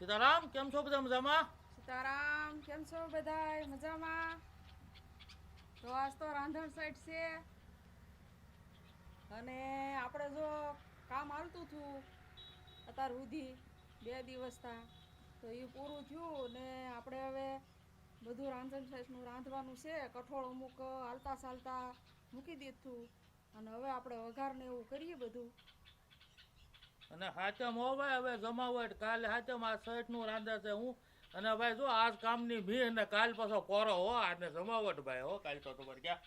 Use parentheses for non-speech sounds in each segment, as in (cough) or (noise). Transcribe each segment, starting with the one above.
સીતારામ, કેમ છો બધા મજામાં? સીતારામ, કેમ છો બધા મજામાં? તો આજ તો રાંધણ સાઈડ છે. અને આપણે જો કામ હાલતું હતું, અત્યાર સુધી બે દિવસ થા તો એ પૂરું થયું ને આપણે હવે બધું રાંધણ સાઈડનું રાંધવાનું છે. કઠોળ અમુક હાલતા ચાલતા મૂકી દીધું. અને હવે આપણે વઘારને એવું કરીએ બધું. અને હાચમ હો ભાઈ હવે જમાવટ. કાલે હાચમ આ શર્ટનું રાંધે છે હું. અને ભાઈ જો આજ કામની ભી અને કાલ પાછો કોરો હો અને જમાવટ ભાઈ હો કાલ તો તમારે ક્યાં?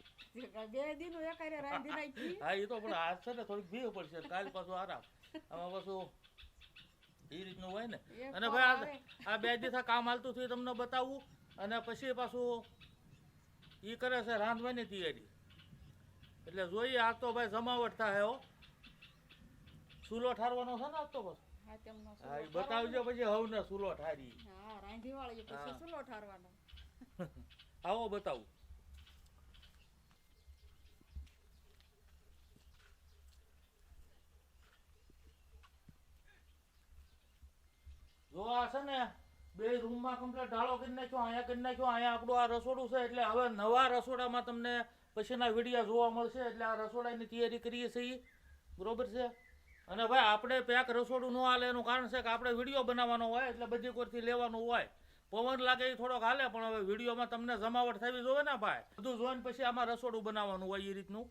બે દિન એકારે રાંધી નાખી. (laughs) હા એ તો પણ આજ છે ને થોડીક ભી પડશે. કાલ પાછું આરામ. આમાં પાછું એ રીતનું હોય ને. અને ભાઈ આ બે દિવસ કામ હાલતું થયું તમને બતાવું. અને પછી પાછું એ કરે છે રાંધવાની તૈયારી. એટલે જોઈએ આ તો ભાઈ જમાવટ થાય હો. ચૂલો ઠારવાનો છે ને આજ તો બસ હા તેમનો એ બતાવજો પછી હવ ને સુલો ઠારી. હા રાંધી વાળી પછી સુલો ઠારવાનો. (laughs) આવો બતાવું. જો આ છે ને બે રૂમમાં કમ્પ્લીટ ઢાળો કરી નાખ્યો અહીંયા કરી નાખ્યો અહીંયા આપણું આ રસોડું છે એટલે હવે નવા રસોડામાં તમને પછીના વિડીયા જોવા મળશે એટલે આ રસોડાની તૈયારી કરીએ છીએ. બરોબર છે? અને ભાઈ, આપણે પેક રસોડું ન હાલે, એનું કારણ છે કે આપણે વીડિયો બનાવવાનો હોય, એટલે બધી કોરથી લેવાનું હોય. પવન લાગે એ થોડોક હાલે, પણ હવે વિડીયોમાં તમને જમાવટ થવી જોવે ને ભાઈ. બધું જોઈને પછી આમાં રસોડું બનાવવાનું હોય એ રીતનું.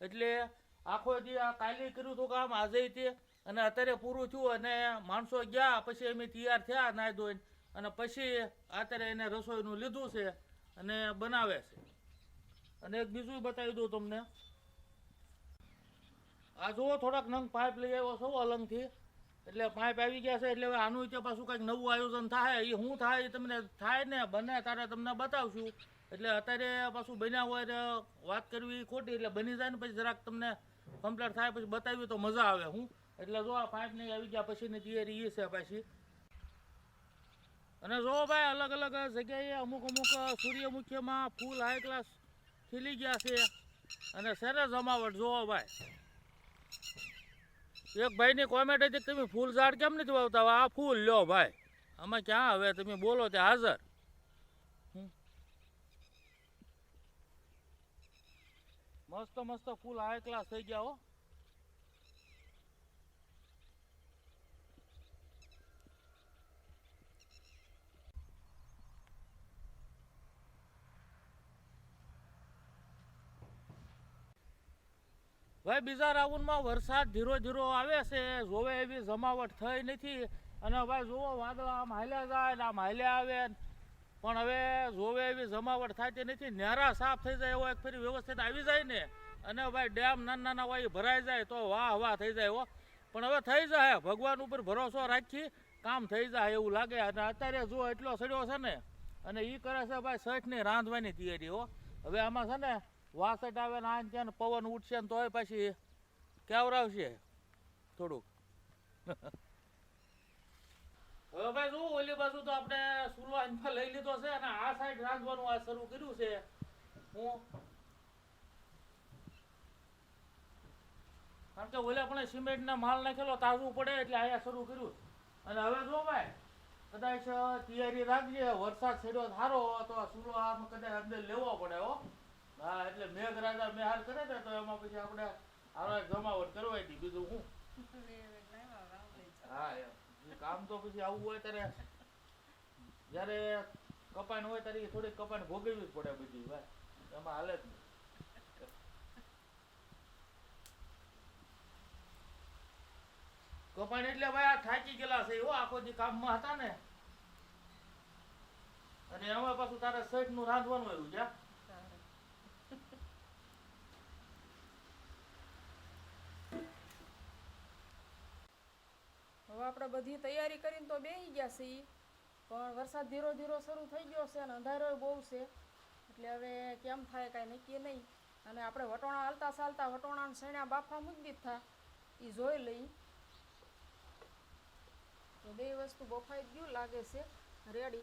એટલે આખો જે આ કાલે કર્યું હતું કામ, આજે તે, અને અત્યારે પૂરું થયું અને માણસો ગયા, પછી એમ તૈયાર થયા નાહી ધોઈને, અને પછી અત્યારે એને રસોઈનું લીધું છે અને બનાવે છે. અને એક બીજું બતાવી દઉં તમને. આ જુઓ, થોડાક નંગ પાઇપ લઈ આવ્યો છો અલંગથી. એટલે પાઇપ આવી ગયા છે, એટલે હવે આનું તે પાછું કંઈક નવું આયોજન થાય. એ શું થાય એ તમને થાય ને, બને તારે તમને બતાવશું. એટલે અત્યારે પાછું બન્યા હોય વાત કરવી ખોટી, એટલે બની જાય ને પછી જરાક તમને કમ્પ્લીટ થાય પછી બતાવ્યું તો મજા આવે હું. એટલે જો આ પાઇપ નહીં આવી ગયા પછીની તૈયારી એ છે પાછી. અને જો ભાઈ અલગ અલગ જગ્યાએ અમુક અમુક સૂર્યમુખીમાં ફૂલ હાઈ ક્લાસ ખીલી ગયા છે. અને સરસ જમાવટ જોવો ભાઈ. એક ભાઈની કોમેન્ટ હતી તમે ફૂલ ઝાડ કેમ નથી વાવતા? આ ફૂલ લ્યો ભાઈ. આમાં ક્યાં હવે? તમે બોલો તે હાજર. મસ્ત મસ્ત ફૂલ હાઈ ક્લાસ થઈ ગયા હો. ભાઈ બીજા રાઉન્ડમાં વરસાદ ધીરો ધીરો આવે છે, જોવે એવી જમાવટ થઈ નથી. અને ભાઈ જોવો વાદળા આમ હાલ્યા જાય ને આમ હાલ્યા આવે. પણ હવે જોવે એવી જમાવટ થતી નથી. નેરા સાફ થઈ જાય એવો એક ફરી વ્યવસ્થિત આવી જાય ને, અને ભાઈ ડેમ નાના નાના હોય ભરાઈ જાય તો વાહ વાહ થઈ જાય હો. પણ હવે થઈ જાય, ભગવાન ઉપર ભરોસો રાખી કામ થઈ જાય એવું લાગે. અને અત્યારે જો એટલો સડ્યો છે ને, અને એ કરે છે ભાઈ સઠની રાંધવાની હો. હવે આમાં છે ને વાસટ આવે ને આન ત્યાં પવન ઉઠશે ને તોય પછી કેવરાવશે થોડુંક. (laughs) હવે ભાઈ શું, ઓલી બાજુ તો આપણે સુરવાંજમાં લઈ લીધો છે અને આ સાઈડ રાંધવાનું આ શરૂ કર્યું છે. હું કારણ કે ઓલા પણ સિમેન્ટના માલ નાખેલો તાજું પડે એટલે અહીંયા શરૂ કર્યું. અને હવે જો ભાઈ, કદાચ તૈયારી રાખજે, વરસાદ છેડ્યો સારો તો સુરો કદાચ અંદર લેવો પડે હો. હા, એટલે મેઘરાજા મેહાલ કરે ને તો એમાં પછી આપણે આવા જમાવટ કરવાય દી બીજું હું? હા કામ તો પછી આવું હોય ત્યારે જ્યારે કપાણ હોય ત્યારે થોડીક કપાણ ભોગવવી પડે બધી, ભાઈ. એમાં હાલે જ નહીં. કપાણ એટલે ભાઈ આ થાકી ગયેલા છે, હો, આખો જે કામમાં હતા ને. અને એમાં પાછું તારે શર્ટનું રાંધવાનું આવ્યું છે હવે આપણે બધી તૈયારી કરીને તો બેસી ગયા છીએ. પણ વરસાદ ધીરો ધીરો શરૂ થઈ ગયો છે અને અંધારો બહુ છે. એટલે હવે કેમ થાય કાંઈ નક્કી નહીં. અને આપણે વટોણા હાલતા ચાલતા વટોણા સણ્યા બાફા મૂકી દીધા. એ જોઈ લઈ. તો બે વસ્તુ બફાઈ ગયું લાગે છે. રેડી.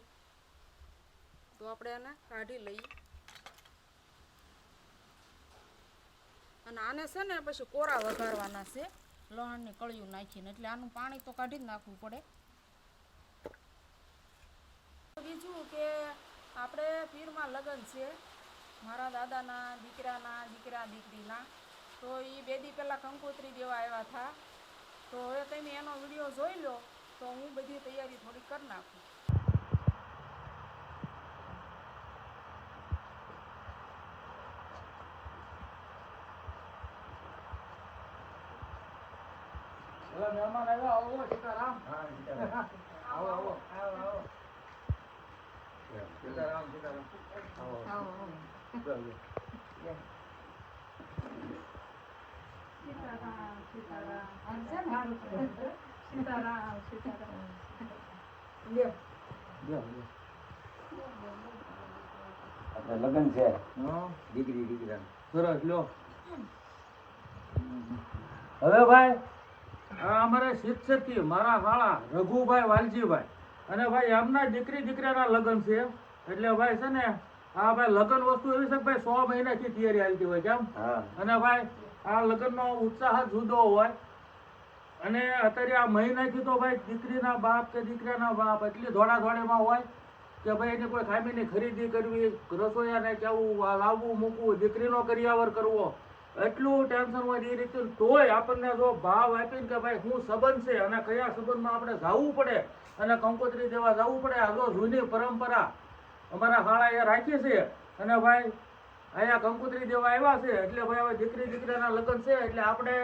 તો આપણે એને કાઢી લઈએ અને આને છે ને પછી કોરા વઘારવાના છે. લણને કળિયું નાખીને, એટલે આનું પાણી તો કાઢી નાખવું પડે. બીજું કે આપણે પીરમાં લગ્ન છે, મારા દાદાના, દીકરાના, દીકરા, દીકરીના, તો એ બે દી પહેલાં કંકોત્રી દેવા આવ્યા હતા. તો હવે તમે એનો વીડિયો જોઈ લો, તો હું બધી તૈયારી થોડી કરી નાખું. આપણે લગ્ન છે. દીકરી દીકરા. સરસ લ્યો. હવે ભાઈ? અમારે શિક્ષકી મારા વાળા રઘુભાઈ વાલજીભાઈ. અને ભાઈ એમના દીકરી દીકરાના લગ્ન છે. એટલે ભાઈ છે ને આ ભાઈ લગ્ન વસ્તુ એવી છે કે ભાઈ સો મહિનાથી તૈયારી હાલતી હોય કેમ? હા. અને ભાઈ આ લગ્નનો ઉત્સાહ જુદો હોય. અને અત્યારે આ મહિનાથી તો ભાઈ દીકરીના બાપ કે દીકરાના બાપ, એટલી ધોળા દોડીમાં હોય કે ભાઈ એની કોઈ ખામીની ખરીદી કરવી, રસોઈયાને કેવું લાવવું, મૂકવું, દીકરીનો કરિયાવર કરવો, એટલું ટેન્શન હોય એ રીતે તોય આપણને જો ભાવ આપીને કે ભાઈ શું સંબંધ છે અને કયા સંબંધમાં આપણે જવું પડે અને કંકોત્રી દેવા જવું પડે, આ જો જૂની પરંપરા અમારા શાળાએ રાખી છે અને ભાઈ અહીંયા કંકોત્રી દેવા આવ્યા છે, એટલે ભાઈ હવે દીકરી દીકરાના લગ્ન છે, એટલે આપણે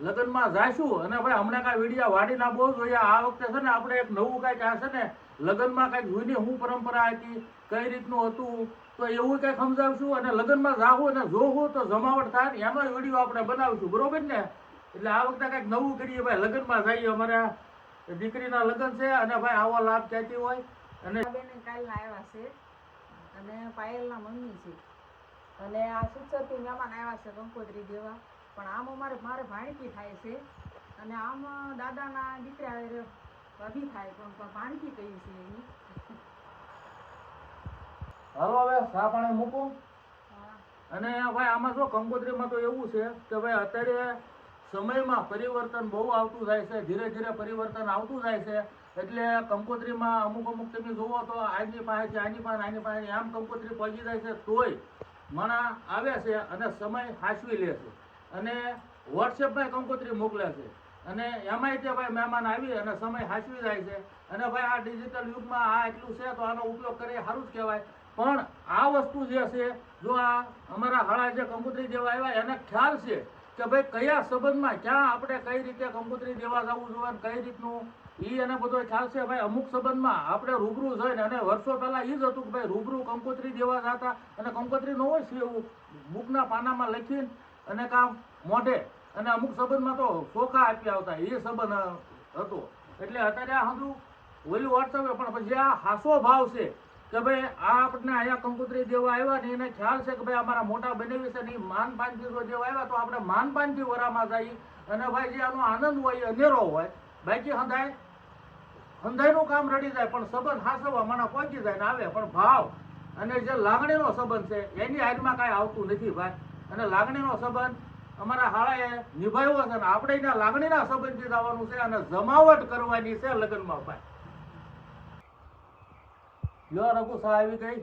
લગ્નમાં જાશું અને ભાઈ હમણાં કાંઈ વિડીયા વાડી ના બહુ જોઈએ આ વખતે છે ને આપણે એક નવું કાંઈક આ છે ને લગ્નમાં કાંઈક જૂની શું પરંપરા હતી, કઈ રીતનું હતું, તો એવું કંઈક સમજાવશું અને લગ્નમાં જાવું અને જોવું તો જમાવટ થાય ને એનો વીડિયો આપણે બનાવશું. બરોબર ને? એટલે આ વખતે કાંઈક નવું કરીએ ભાઈ. લગ્નમાં જઈએ. અમારા દીકરીના લગ્ન છે અને ભાઈ આવો લાભ કહેતી હોય? અને કાલના આવ્યા છે. અને પાયલના મમ્મી છે. અને આ સુચરથી મહેમાન આવ્યા છે કંકોત્રી દેવા. પણ આમ અમારે મારે ભાણકી થાય છે. અને આમ દાદાના દીકરા ભાભી થાય પણ ભાણકી કહી છે એની? હાલો હવે પાણી મૂકું. અને ભાઈ આમાં શું કંકોત્રીમાં તો એવું છે કે ભાઈ અત્યારે સમયમાં પરિવર્તન બહુ આવતું થાય છે ધીરે ધીરે પરિવર્તન આવતું થાય છે. એટલે કંકોત્રીમાં અમુક અમુક તમે જુઓ તો આજની પાસેથી આની પાસે આની પાસે આમ કંકોત્રી પહોંચી જાય છે તોય મણા આવે છે અને સમય હાંસવી લે છે. અને વોટ્સએપમાં કંકોત્રી મોકલે છે. અને એમાંય તે ભાઈ મહેમાન આવી અને સમય હાંચવી જાય છે. અને ભાઈ આ ડિજિટલ યુગમાં આ એટલું છે તો આનો ઉપયોગ કરીએ સારું જ કહેવાય. પણ આ વસ્તુ જે છે, જો આ અમારા હાળા જે કંકોત્રી દેવા આવ્યા, એને ખ્યાલ છે કે ભાઈ કયા સંબંધમાં ક્યાં આપણે કઈ રીતે કંકોત્રી દેવા જવું જોઈએ કઈ રીતનું? એ એને બધો ખ્યાલ છે ભાઈ. અમુક સંબંધમાં આપણે રૂબરૂ જઈને અને વર્ષો પહેલાં એ જ હતું કે ભાઈ રૂબરૂ કંકોત્રી દેવા જતા અને કંકોત્રી ન હોય છે એવું બુકના પાનામાં લખીને અને કામ મોઢે. અને અમુક સંબંધમાં તો ચોખા આપી આવતા, એ સંબંધ હતો. એટલે અત્યારે આ બધું ઓલી વોટ્સઅપ પણ પછી આ હાસો ભાવ છે કે ભાઈ આ આપણને અહીંયા કંકોત્રી દેવા આવ્યા ને એને ખ્યાલ છે કે ભાઈ અમારા મોટા બનેવી છે ને એ માનપાનથી જો દેવા આવ્યા તો આપણે માનપાનથી વરામાં જઈએ. અને ભાઈ જે આનો આનંદ હોય અનેરો હોય. બાકી હંધાય, હંધાયનું કામ રડી જાય, પણ સંબંધ હાસવા મને પહોંચી જાય ને આવે, પણ ભાવ. અને જે લાગણીનો સંબંધ છે, એની હારમાં કાંઈ આવતું નથી ભાઈ. અને લાગણીનો સંબંધ અમારા હાળાએ નિભાવ્યો છે અને આપણે એના લાગણીના સંબંધથી આવવાનું છે અને જમાવટ કરવાની છે લગ્નમાં ભાઈ. લ્યો રઘુ સાહેબ આવી ગઈ.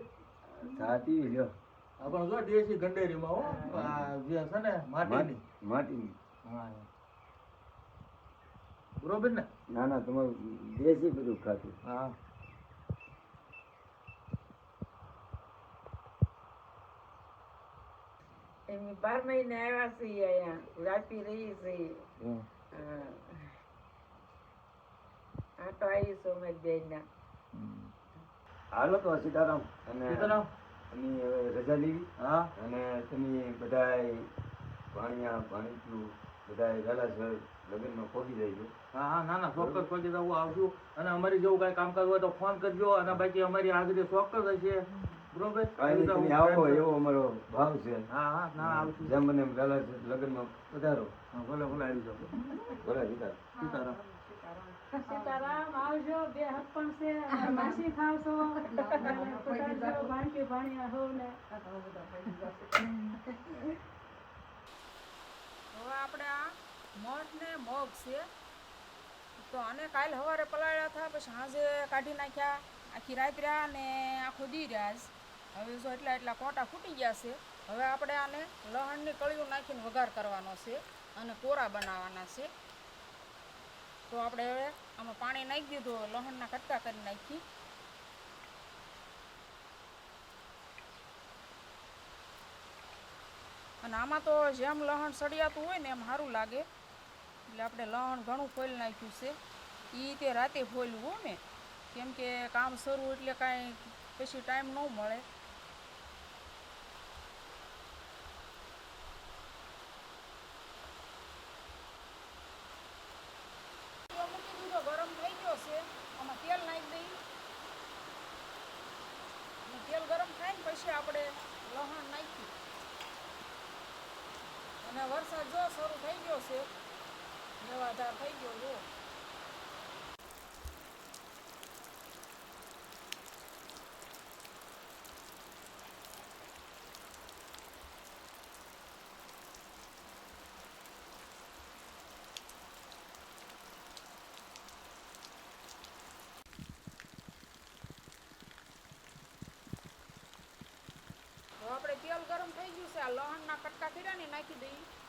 સાચી લ્યો. આપણે જો દેશી ગંડેરીમાં હો આ જે છે ને માટીની. માટીની. હા બરોબર ને? ના ના તમારું દેશી બધું ખાતું હા. એમ બાર મહિને આવ્યા છીએ અહીંયા રાપી રહી છીએ હા. આટો આવી સોમજ બેનના હાલો તો સીતારામ અને સીતારામ રજા લેવી હા અને તમે બધાય ભાણિયા ભાણીકીઓ બધાય વેલાસર લગ્નમાં પહોંચી જાય હા હા ના ના ચોક્કસ પહોંચી હું આવશું અને અમારી જેવું કાંઈ કામકાજ હોય તો ફોન કરજો અને બાકી અમારી હાજરી ચોક્કસ હશે બરોબર? તમે આવો એવો અમારો ભાવ છે. હા હા ના આવશું જેમ બને એમ લગ્નમાં પધારો હા, ભલે ભલે આવી જાઓ ભલે સીતારામ. સીતારામ. સીતારામ આવજો બે હક પણ છે માસી પધારજો ભાણકી ભાણિયા હોવને હવે આપણે આ મઠ ને મગ છે. તો આને કાલ સવારે પલાળ્યા હતા પછી સાંજે કાઢી નાખ્યા. આખી રાત રહ્યા ને આખો દી રહ્યા. હવે જો એટલા એટલા કોટા ફૂટી ગયા છે, હવે આપણે આને લહણની કળીઓ નાખીને વઘાર કરવાનો છે અને કોરા બનાવવાના છે. તો આપણે હવે આમાં પાણી નાખી દીધું લહણના કટકા કરી નાખી. અને આમાં તો જેમ લહણ સળિયાતું હોય ને એમ સારું લાગે. એટલે આપણે લહણ ઘણું ફોઈલ નાખ્યું છે. એ તે રાતે ફોલ્યું હોય મેં કેમ કે કામ શરૂ એટલે કાંઈ પછી ટાઈમ ન મળે તો મૂકી દીધો ગરમ થઈ ગયો છે આમાં તેલ નાખી દઈ અને તેલ ગરમ થાય ને પછી આપણે લહણ નાખ્યું અને વરસાદ જો શરૂ છે. દેવાધાર થઈ ગયો જો. આપણે તેલ ગરમ થઈ ગયું છે. આ લહણના કટકા કર્યા ને નાખી દઈએ.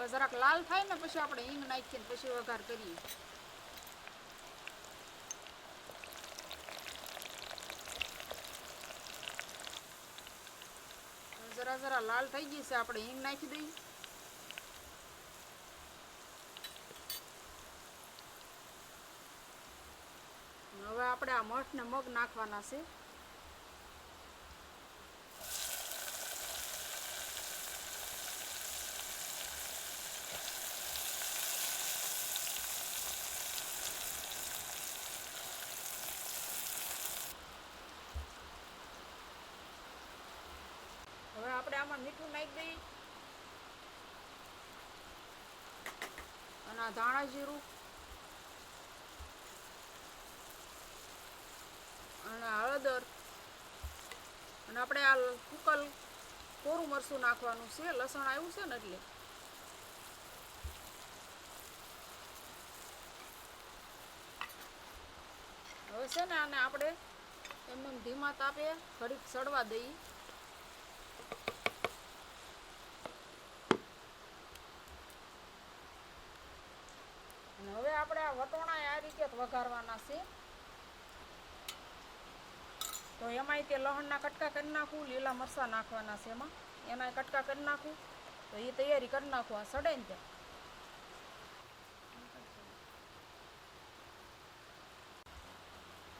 હવે જરાક લાલ થાય ને પછી આપણે હિંગ નાખીને પછી વઘાર કરીએ. જરા જરા લાલ થઈ ગઈ છે, આપણે હિંગ નાખી દઈએ. હવે આપણે આ મઠ ને મગ નાખવાના છે. આમાં મીઠું નાખી દઈ. અને આ ધાણા જીરું. અને હળદર. અને આપણે આ કુકલ કોરું મરચું નાખવાનું છે. લસણ આવ્યું છે ને એટલે. હવે છે ને આને આપણે એમને એમ ધીમા તાપે ઘડીક સડવા દઈએ અને હવે આપણે વટોણા આ રીતે વઘારવાના છે. તો એમાંય તે લહણના કટકા કરી નાખું, લીલા મરચાં નાખવાના છે એમાં. એમાંય કટકા કરી નાખું, તો એ તૈયારી કરી નાખું, આ સડે ને ત્યાં.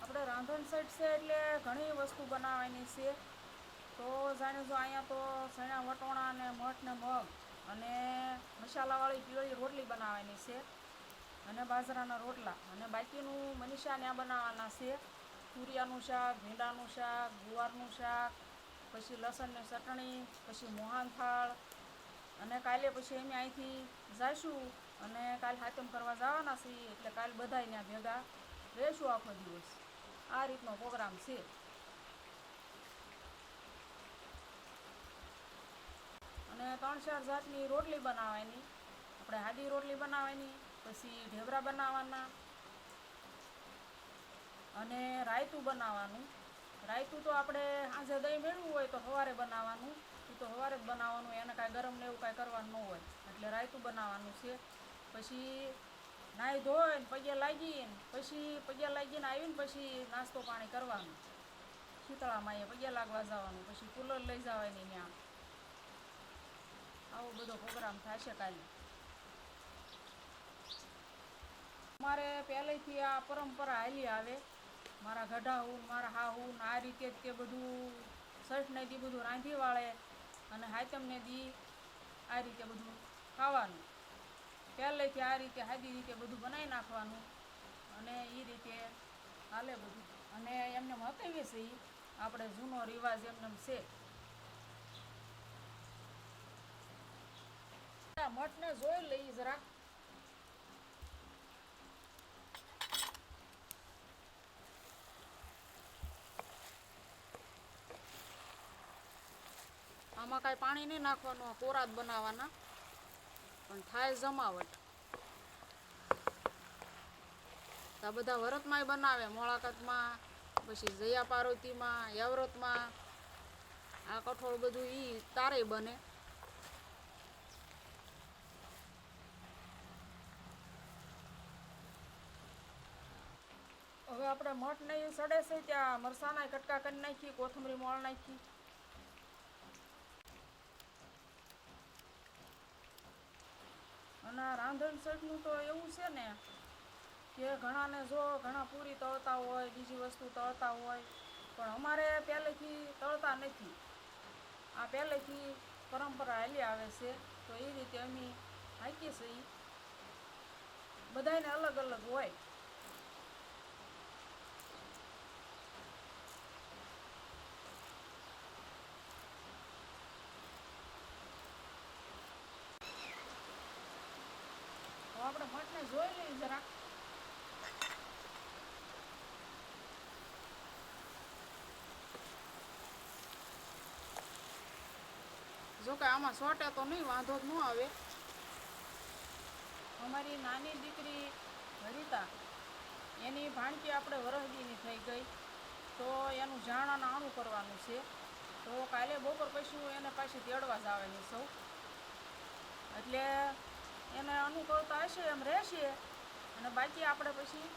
આપણે રાંધણ સેટ છે એટલે ઘણી વસ્તુ બનાવવાની છે. તો જાણે જો અહીંયા તો સણા વટોણા ને મઠ ને મગ અને મસાલાવાળી પીળી રોટલી બનાવવાની છે. અને બાજરાના રોટલા. અને બાકીનું મનીષા ત્યાં બનાવવાના છે. તુરિયાનું શાક, ભીંડાનું શાક, ગુવારનું શાક, પછી લસણની ચટણી, પછી મોહન થાળ. અને કાલે પછી અમે અહીંથી જઈશું અને કાલે હાથમ કરવા જવાના છીએ. એટલે કાલે બધા ત્યાં ભેગા રહેશું આખો દિવસ. આ રીતનો પ્રોગ્રામ છે. અને ત્રણ ચાર જાતની રોટલી બનાવવાની. આપણે હાદી રોટલી બનાવવાની. પછી ઢેબરા બનાવવાના. અને રાયતું બનાવવાનું. રાયતું તો આપણે સાંજે દહીં મેળવું હોય તો સવારે બનાવવાનું. એ તો સવારે જ બનાવવાનું, એને કાંઈ ગરમ ને એવું કાંઈ કરવાનું ન હોય. એટલે રાયતું બનાવવાનું છે. પછી નાહી ધોઈને પગે લાગીને, પછી પગે લાગીને આવીને પછી નાસ્તો પાણી કરવાનું. શીતળામાં એ પગે લાગવા જવાનું, પછી કુલર લઈ જવાની ત્યાં. આવો બધો પ્રોગ્રામ થશે કાલે. મારે પહેલેથી આ પરંપરા હાલી આવે. મારા ગઢા હું, મારા હા હું આ રીતે જ તે બધું સઠને દી બધું રાંધી વાળે અને હાતમને દી આ રીતે બધું ખાવાનું. પહેલેથી આ રીતે હાદી રીતે બધું બનાવી નાખવાનું અને એ રીતે હાલે બધું. અને એમને હકાવીએ છે આપણે જૂનો રિવાજ એમને એમ છે. મઠને જોઈ લઈ જરાક. આમાં કાંઈ પાણી નહીં નાખવાનું કોરા જ બનાવવાના. પણ થાય જમાવટ. આ બધા વ્રતમાંય બનાવે, મોળાકતમાં, પછી જયા પાર્વતીમાં, યવ્રતમાં. આ કઠોળ બધું ઈ તારે બને. હવે આપણે મઠ ને સડે છે ત્યાં મરસાના કટકા કરી નાખી, કોથમરી મોળ નાખી. અને રાંધણ સેટનું તો એવું છે ને કે ઘણાને જો ઘણા પૂરી તળતા હોય, બીજી વસ્તુ તળતા હોય, પણ અમારે પહેલેથી તળતા નથી. આ પહેલેથી પરંપરા હાલી આવે છે, તો એ રીતે અમે હાંકીએ છીએ. બધાને અલગ અલગ હોય. મઠને જોઈ લઈએ જરાક જો કે આમાં સોટે તો નહીં, વાંધો જ ન આવે. અમારી નાની દીકરી હરિતા, એની ભાણકી આપણે વરહદીની થઈ ગઈ. તો એનું જાણાને આણું કરવાનું છે. તો કાલે બપોર પછી હું એને પાછી તેડવા જ આવેલી સૌ એટલે એને અનુકૂળતા હશે, એમ રહેશે. અને બાકી આપણે પછી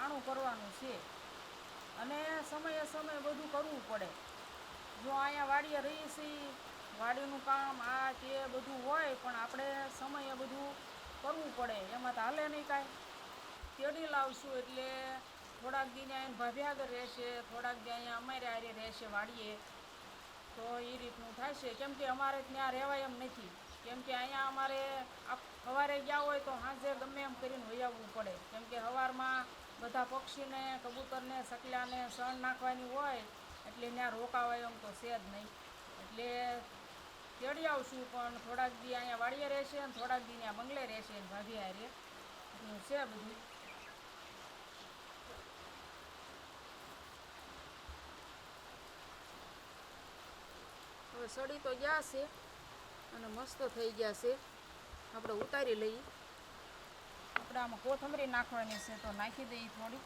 આણું કરવાનું છે. અને સમયે સમયે બધું કરવું પડે. જો અહીંયા વાડીએ રહી છીએ, વાડીનું કામ, આ તે બધું હોય, પણ આપણે સમયે બધું કરવું પડે. એમાં તો હાલે નહીં કાંઈ. તેડી લાવશું એટલે થોડાક દીને અહીંયા ભાભ્યાગર રહેશે, થોડાક દી અહીંયા અમારે આરે રહેશે વાડીએ. તો એ રીતનું થશે કેમ કે અમારે ત્યાં રહેવાય એમ નથી. કેમ કે અહીંયા અમારે સવારે ગયા હોય તો સાંજે ગમે એમ કરીને વહી પડે. કેમ કે સવારમાં બધા પક્ષીને, કબૂતરને, સકલાને સણ નાખવાની હોય, એટલે ત્યાં રોકાવાય એમ તો છે જ નહીં. એટલે તેડી આવશું, પણ થોડાક દી અહીંયા વાડીએ રહેશે અને થોડાક દી ત્યાં બંગલે રહેશે ને ભાભી હારે. એટલું છે બધું. હવે સડી તો ગયા છે અને મસ્ત થઈ ગયા છે. આપણે ઉતારી લઈએ. આપણે આમાં કોથમરી નાખવાની છે તો નાખી દઈએ થોડી.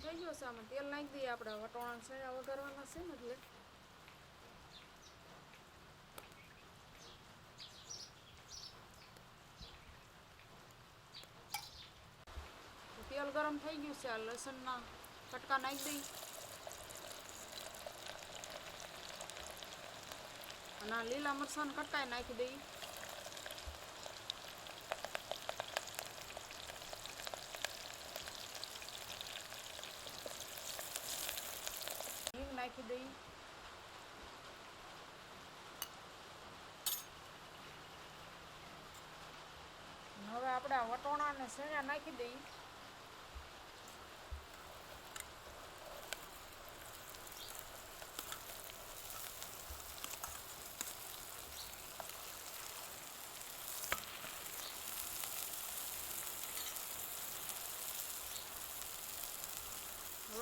થઈ ગયો છે આમાં. તેલ નાખી દઈએ. આપણે વટોણા વઘારવાના છે ને એટલે તો તેલ ગયું લસણના કટકા નાખી દઈ. અને લીલા મરચાંના કટકા નાખી દઈ. હિંગ નાખી દઈ. હવે આપણે વટોણા ને સેણા નાખી દઈ.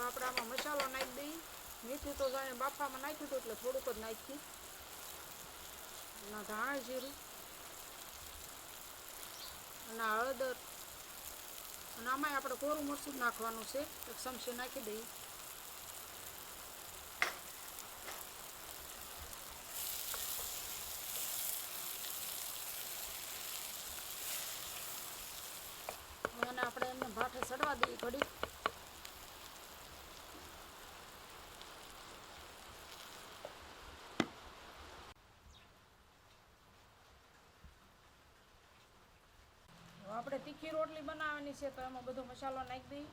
આપણે આમાં મસાલો નાખી દઈએ મીઠું તો જાણે બાફામાં નાખ્યું હતું એટલે થોડુંક જ નાખ્યું. એના ધાણા જીરું અને હળદર. અને આમાંય આપણે કોરું મરચું નાખવાનું છે. એક ચમચી નાખી દઈએ. આપણે એમને ભાઠે ચડવા દઈએ ઘડી હવે આપણે તીખી રોટલી બનાવવાની છે તો એમાં બધો મસાલો નાખી દઈ.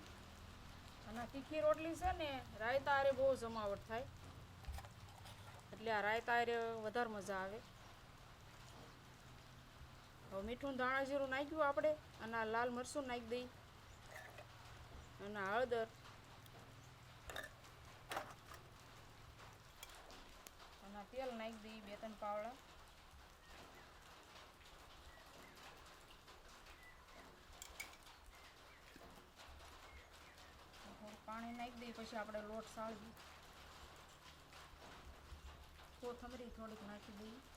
અને તીખી રોટલી છે ને, રાયતા હારે બહુ જમાવટ થાય. એટલે આ રાયતા હારે વધારે મજા આવે. હવે મીઠું ધાણા જીરું નાખ્યું આપણે, અને આ લાલ મરચું નાખી દઈ. અને હળદર. અને તેલ નાખી દઈ, બે ત્રણ પાવડા. નાખી દઈએ પછી આપણે લોટ સાળવી કોથમરી થોડીક નાખી દઈએ.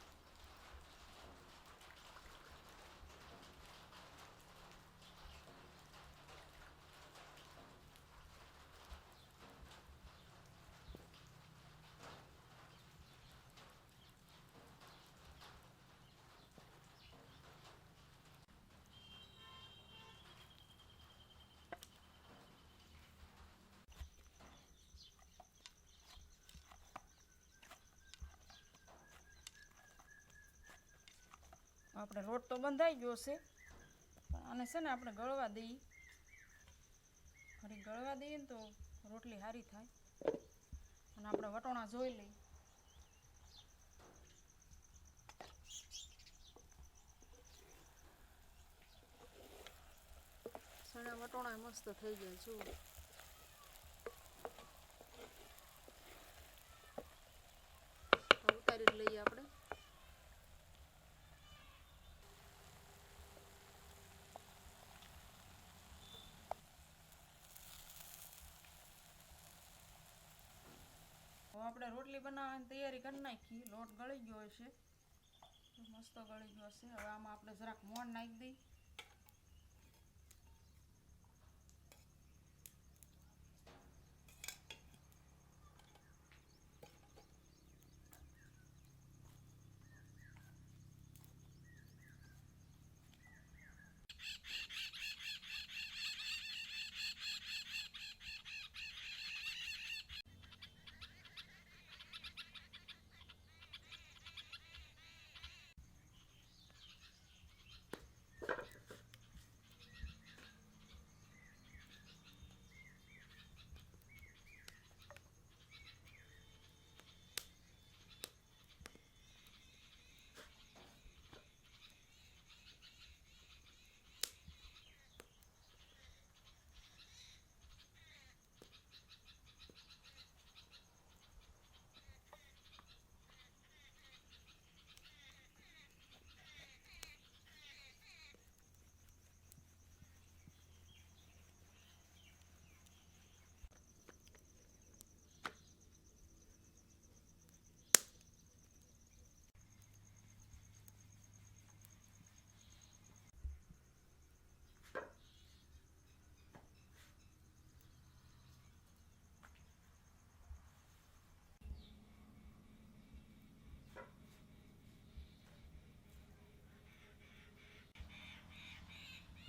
આપણે લોટ તો બંધાઈ ગયો છે. પણ આને છે ને આપણે ગળવા દઈએ. ફરી ગળવા દઈએ ને તો રોટલી સારી થાય. અને આપણે વટોણા જોઈ લઈએ. સણા વટોણા મસ્ત થઈ ગયા જુઓ ઉતારી લઈએ આપણે હવે આપણે રોટલી બનાવવાની તૈયારી કરી નાખી. લોટ ગળી ગયો છે મસ્ત ગળી ગયો છે હવે આમાં આપણે જરાક મોણ નાખી દઈ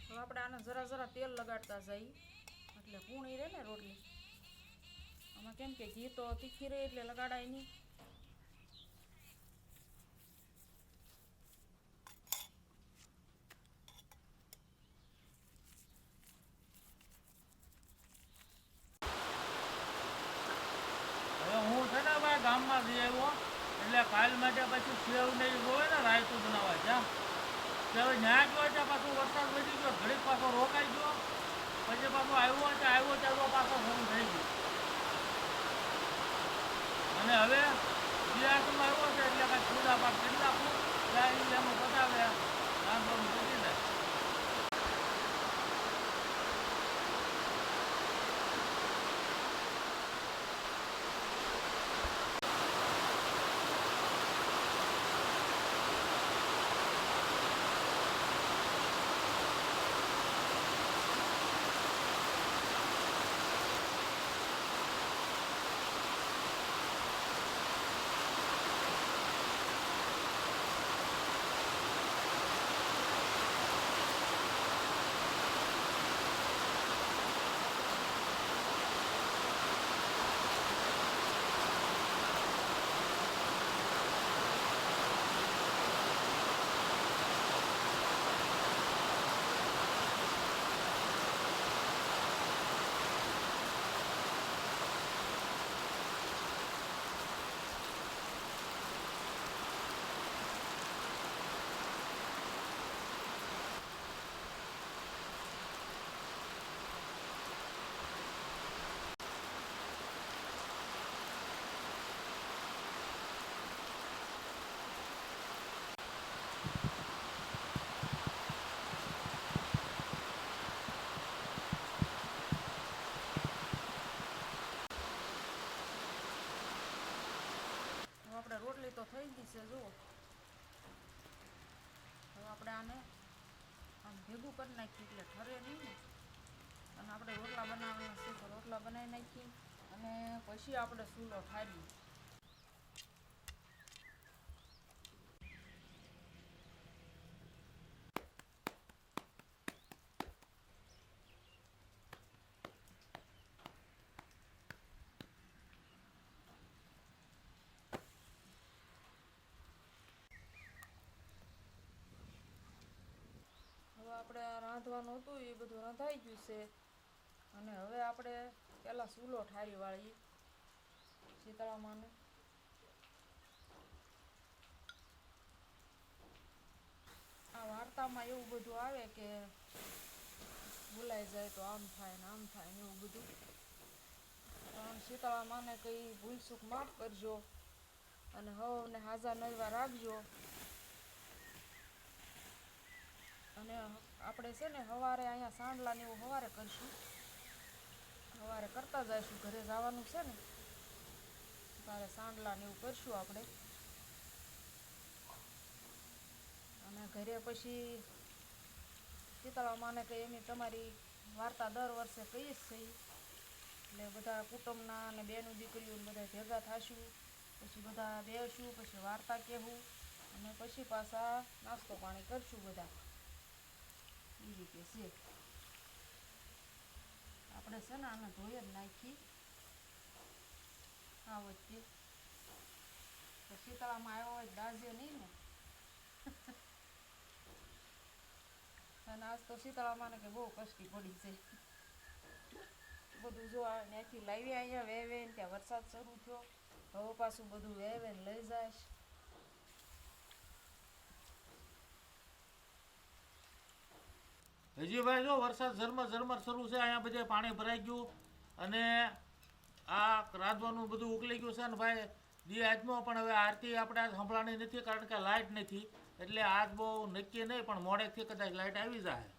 હવે આપણે આને જરા જરા તેલ લગાડતા જઈ એટલે પૂણી રહે ને રોટલી. આમાં કેમ કે ઘી તો તીખી રહે એટલે લગાડાય નહીં. હું છે ને ભાઈ ગામમાં જઈ આવ્યો, એટલે કાલ માટે પછી સેવ ને એ હોય ને રાયતું બનાવવા, જા. હવે વરસાદ વધી ગયો, ઘડીક પાછો રોકાઈ ગયો. પછી પાછો આવ્યો ત્યાં આવ્યો ત્યાં પાછો શરૂ થઈ ગયો. અને હવે બિયાસમાં આવ્યો છે એટલે કાંઈ પૂજા પાઠ કરી નાખું. ત્યાં બતાવે તો મૂકી જાય રોટલી તો થઈ ગઈ છે, જુઓ. હવે આપણે આને આમ ભેગું કરી નાખીએ એટલે ઠરે નહીં ને. અને આપણે રોટલા બનાવવાના છે, તો રોટલા બનાવી નાખીએ. અને પછી આપણે ચૂલો ઠારીએ હવે આપણે આ રાંધવાનું હતું, એ બધું રંધાઈ ગયું છે. અને હવે આપણે પહેલાં ચૂલો ઠારી વાળીએ શીતળામાને. આ વાર્તામાં એવું બધું આવે કે ભૂલાઈ જાય તો આમ થાય ને આમ થાય ને એવું બધું. પણ શીતળામાને કંઈ ભૂલ ચૂક માફ કરજો અને હવને હાજા નવા રાખજો. અને આપણે છે ને સવારે અહીંયા સાંડલા ને એવું સવારે કરીશું. સવારે કરતા જઈશું, ઘરે જવાનું છે ને. તારે સાંડલા ને એવું કરીશું આપણે. અને ઘરે પછી શીતળામાને કંઈ એમની તમારી વાર્તા દર વર્ષે કહીએ જ છીએ. એટલે બધા કુટુંબના અને બેનું દીકરીઓ બધા ભેગા થશું, પછી બધા બેસું પછી વાર્તા કહેવું, અને પછી પાછા નાસ્તો પાણી કરશું બધા. એ રીતે છે. આપણે છે ને આને ધોઈ જ નાખી. આ વચ્ચે શીતળામાં આવ્યો હોય દાજે નહીં ને. (laughs) અને આજ તો શીતળામાં કે બહુ કષ્ટી પડી છે. બધું જો ત્યાંથી લાવી અહીંયા વે વે ને ત્યાં વરસાદ શરૂ થયો. હવે પાછું બધું વે વે ને લઈ જાય હજી ભાઈ જો વરસાદ ઝરમર ઝરમર શરૂ છે અહીંયા બધે પાણી ભરાઈ ગયું અને આ રાંધવાનું બધું ઉકલી ગયું છે ને ભાઈ દી આજમાં પણ હવે આરતી આપણે સંભળાણી નથી કારણ કે લાઇટ નથી એટલે આજ બહુ નક્કી નહીં પણ મોડેથી કદાચ લાઇટ આવી જાય.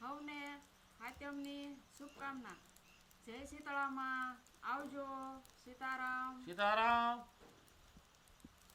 હવને હાત્યમની શુભકામના. જય શીતળામાં. આવજો સીતારામ. સીતારામ.